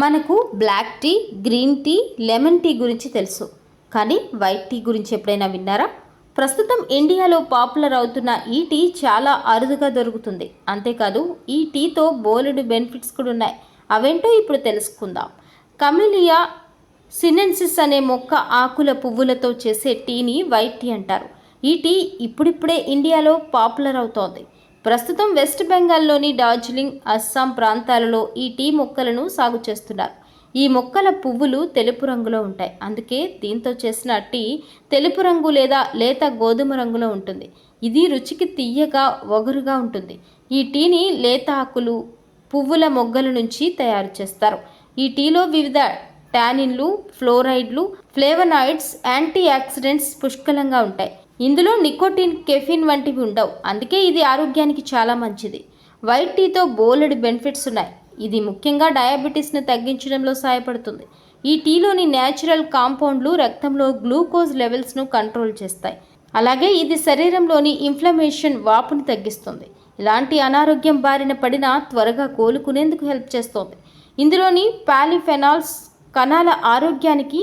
మనకు black tea green tea lemon tea గురించి తెలుసు. కానీ వైట్ టీ గురించి ఎప్పుడైనా విన్నారా? ప్రస్తుతం ఇండియాలో పాపులర్ అవుతున్న ఈ టీ చాలా అరుదుగా దొరుకుతుంది. అంతేకాదు ఈ టీతో బోలెడు బెనిఫిట్స్ కూడా ఉన్నాయి. అవేంటో ఇప్పుడు తెలుసుకుందాం. కమిలియా సినెన్సిస్ అనే మొక్క ఆకుల పువ్వులతో చేసే టీని వైట్ టీ అంటారు. ఈ టీ ఇప్పుడిప్పుడే ఇండియాలో పాపులర్ అవుతోంది. ప్రస్తుతం వెస్ట్ బెంగాల్లోని డార్జిలింగ్ అస్సాం ప్రాంతాలలో ఈ టీ మొక్కలను సాగు చేస్తున్నారు. ఈ మొక్కల పువ్వులు తెలుపు రంగులో ఉంటాయి. అందుకే దీంతో చేసిన టీ తెలుపు రంగు లేదా లేత గోధుమ రంగులో ఉంటుంది. ఇది రుచికి తీయగా ఒగరుగా ఉంటుంది. ఈ టీని లేత ఆకులు పువ్వుల మొగ్గల నుంచి తయారు చేస్తారు. ఈ టీలో వివిధ టానిన్లు ఫ్లోరైడ్లు ఫ్లేవనాయిడ్స్ యాంటీ ఆక్సిడెంట్స్ పుష్కలంగా ఉంటాయి. ఇందులో నికోటిన్ కెఫిన్ వంటివి ఉండవు. అందుకే ఇది ఆరోగ్యానికి చాలా మంచిది. వైట్ టీతో బోలెడు బెనిఫిట్స్ ఉన్నాయి. ఇది ముఖ్యంగా డయాబెటీస్ను తగ్గించడంలో సహాయపడుతుంది. ఈ టీలోని న్యాచురల్ కాంపౌండ్లు రక్తంలో గ్లూకోజ్ లెవెల్స్ను కంట్రోల్ చేస్తాయి. అలాగే ఇది శరీరంలోని ఇన్ఫ్లమేషన్ వాపుని తగ్గిస్తుంది. ఇలాంటి అనారోగ్యం బారిన పడినా త్వరగా కోలుకునేందుకు హెల్ప్ చేస్తుంది. ఇందులోని పాలిఫెనాల్స్ కణాల ఆరోగ్యానికి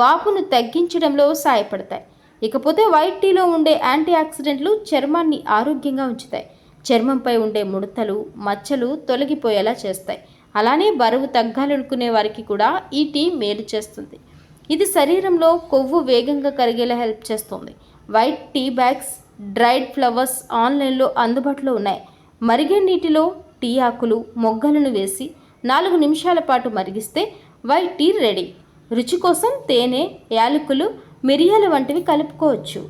వాపును తగ్గించడంలో సహాయపడతాయి. ఇకపోతే వైట్ టీలో ఉండే యాంటీ ఆక్సిడెంట్లు చర్మాన్ని ఆరోగ్యంగా ఉంచుతాయి. చర్మంపై ఉండే ముడతలు మచ్చలు తొలగిపోయేలా చేస్తాయి. అలానే బరువు తగ్గాలనుకునే వారికి కూడా ఈ టీ మేలు చేస్తుంది. ఇది శరీరంలో కొవ్వు వేగంగా కరిగేలా హెల్ప్ చేస్తుంది. White tea bags dried flowers ఆన్లైన్లో అందుబాటులో ఉన్నాయి. మరిగే నీటిలో టీ ఆకులు మొగ్గలను వేసి నాలుగు నిమిషాల పాటు మరిగిస్తే వైట్ టీ రెడీ. రుచి కోసం తేనె యాలకులు మిరియాలు వంటివి కలుపుకోవచ్చు.